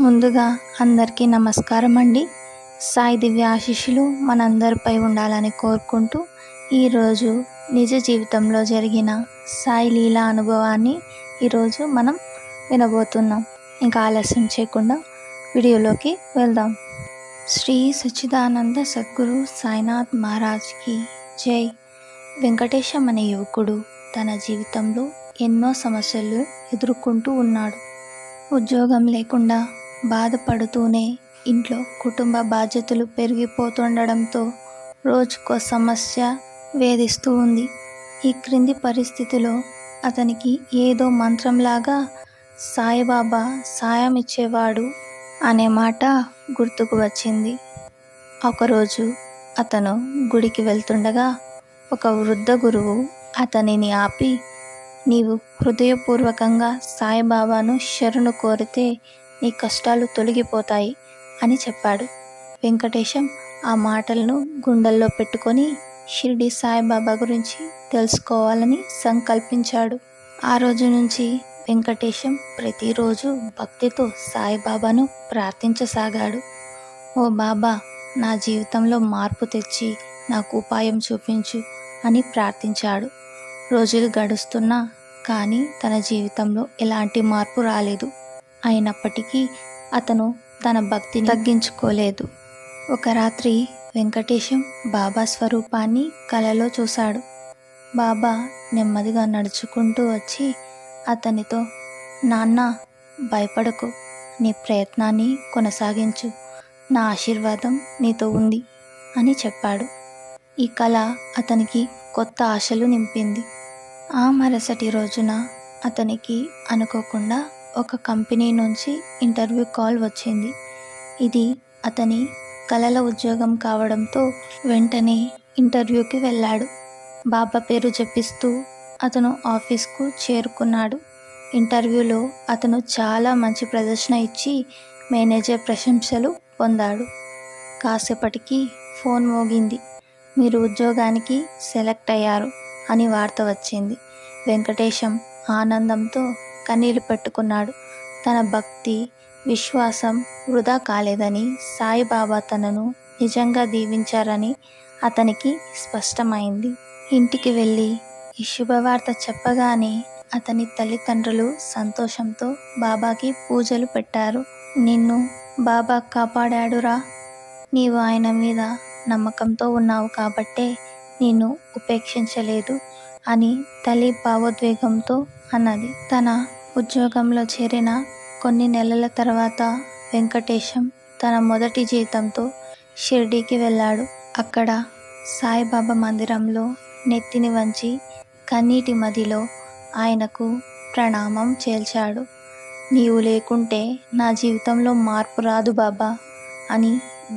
ముందుగా అందరికీ నమస్కారం అండి సాయి దివ్య ఆశీస్సులు మనందరిపై ఉండాలని కోరుకుంటూ ఈరోజు నిజ జీవితంలో జరిగిన సాయి లీలా అనుభవాన్ని ఈరోజు మనం వినబోతున్నాం. ఇంకా ఆలస్యం చేయకుండా వీడియోలోకి వెళ్దాం. శ్రీ సచ్చిదానంద సద్గురు సాయినాథ్ మహారాజ్కి జై. వెంకటేశం అనే యువకుడు తన జీవితంలో ఎన్నో సమస్యలు ఎదుర్కొంటూ ఉన్నాడు. ఉద్యోగం లేకుండా బాధపడుతూనే ఇంట్లో కుటుంబ బాధ్యతలు పెరిగిపోతుండడంతో రోజుకో సమస్య వేధిస్తూ ఉంది. ఈ క్రింది పరిస్థితిలో అతనికి ఏదో మంత్రంలాగా సాయిబాబా సాయం ఇచ్చేవాడు అనే మాట గుర్తుకు వచ్చింది. ఒకరోజు అతను గుడికి వెళ్తుండగా ఒక వృద్ధ గురువు అతనిని ఆపి నీవు హృదయపూర్వకంగా సాయిబాబాను శరణు కోరితే నీ కష్టాలు తొలగిపోతాయి అని చెప్పాడు. వెంకటేశం ఆ మాటలను గుండెల్లో పెట్టుకొని షిరిడి సాయిబాబా గురించి తెలుసుకోవాలని సంకల్పించాడు. ఆ రోజు నుంచి వెంకటేశం ప్రతిరోజు భక్తితో సాయిబాబాను ప్రార్థించసాగాడు. ఓ బాబా నా జీవితంలో మార్పు తెచ్చి నాకు ఉపాయం చూపించు అని ప్రార్థించాడు. రోజులు గడుస్తున్నా కానీ తన జీవితంలో ఎలాంటి మార్పు రాలేదు. అయినప్పటికీ అతను తన భక్తిని తగ్గించుకోలేదు. ఒక రాత్రి వెంకటేశం బాబా స్వరూపాన్ని కలలో చూశాడు. బాబా నెమ్మదిగా నడుచుకుంటూ వచ్చి అతనితో నాన్న భయపడకు. నీ ప్రయత్నాన్ని కొనసాగించు. నా ఆశీర్వాదం నీతో ఉంది అని చెప్పాడు. ఈ కళ అతనికి కొత్త ఆశలు నింపింది. ఆ మరుసటి రోజున అతనికి అనుకోకుండా ఒక కంపెనీ నుంచి ఇంటర్వ్యూ కాల్ వచ్చింది. ఇది అతని కళల ఉద్యోగం కావడంతో వెంటనే ఇంటర్వ్యూకి వెళ్ళాడు. బాబా పేరు జపిస్తూ అతను ఆఫీస్కు చేరుకున్నాడు. ఇంటర్వ్యూలో అతను చాలా మంచి ప్రదర్శన ఇచ్చి మేనేజర్ ప్రశంసలు పొందాడు. కాసేపటికి ఫోన్ మోగింది. మీరు ఉద్యోగానికి సెలెక్ట్ అయ్యారు అని వార్త వచ్చింది. వెంకటేశం ఆనందంతో కన్నీళ్ళు పెట్టుకున్నాడు. తన భక్తి విశ్వాసం వృధా కాలేదని సాయిబాబా తనను నిజంగా దీవించారని అతనికి స్పష్టమైంది. ఇంటికి వెళ్ళి ఈ శుభవార్త చెప్పగానే అతని తల్లిదండ్రులు సంతోషంతో బాబాకి పూజలు పెట్టారు. నిన్ను బాబా కాపాడాడురా. నీవు ఆయన మీద నమ్మకంతో ఉన్నావు కాబట్టే నిన్ను ఉపేక్షించలేదు అని తల్లి భావోద్వేగంతో అన్నది. తన ఉద్యోగంలో చేరిన కొన్ని నెలల తర్వాత వెంకటేశం తన మొదటి జీతంతో షిర్డీకి వెళ్ళాడు. అక్కడ సాయిబాబా మందిరంలో నెత్తిని వంచి కన్నీటి మదిలో ఆయనకు ప్రణామం చేల్చాడు. నీవు లేకుంటే నా జీవితంలో మార్పు రాదు బాబా అని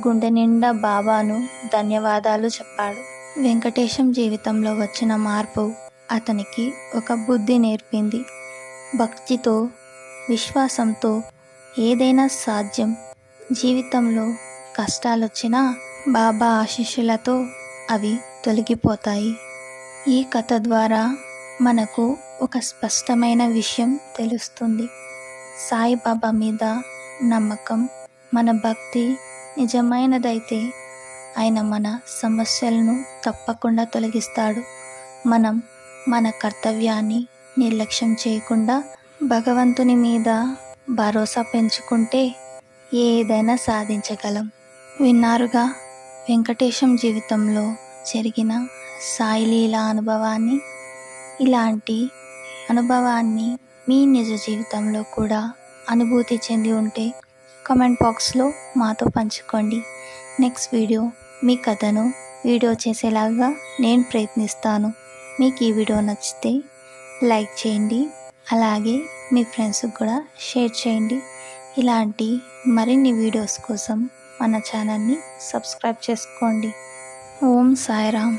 గుండె నిండా బాబాను ధన్యవాదాలు చెప్పాడు. వెంకటేశం జీవితంలో వచ్చిన మార్పు అతనికి ఒక బుద్ధి నేర్పింది. భక్తితో విశ్వాసంతో ఏదైనా సాధ్యం. జీవితంలో కష్టాలొచ్చినా బాబా ఆశీస్సులతో అవి తొలగిపోతాయి. ఈ కథ ద్వారా మనకు ఒక స్పష్టమైన విషయం తెలుస్తుంది. సాయిబాబా మీద నమ్మకం మన భక్తి నిజమైనదైతే ఆయన మన సమస్యలను తప్పకుండా తొలగిస్తాడు. మనం మన కర్తవ్యాన్ని నిర్లక్ష్యం చేయకుండా భగవంతుని మీద భరోసా పెంచుకుంటే ఏదైనా సాధించగలం. విన్నారుగా? వెంకటేశం జీవితంలో జరిగిన సాయిలీల అనుభవాన్ని? ఇలాంటి అనుభవాన్ని మీ నిజ జీవితంలో కూడా అనుభూతి చెంది ఉంటే కమెంట్ బాక్స్లో మాతో పంచుకోండి. నెక్స్ట్ వీడియో మీ కథను వీడియో చేసేలాగా నేను ప్రయత్నిస్తాను. మీకు ఈ వీడియో నచ్చితే లైక్ చేయండి. అలాగే మీ ఫ్రెండ్స్కి కూడా షేర్ చేయండి. ఇలాంటి మరిన్ని వీడియోస్ కోసం మన ఛానల్ని సబ్స్క్రైబ్ చేసుకోండి. ఓం సాయిరామ్.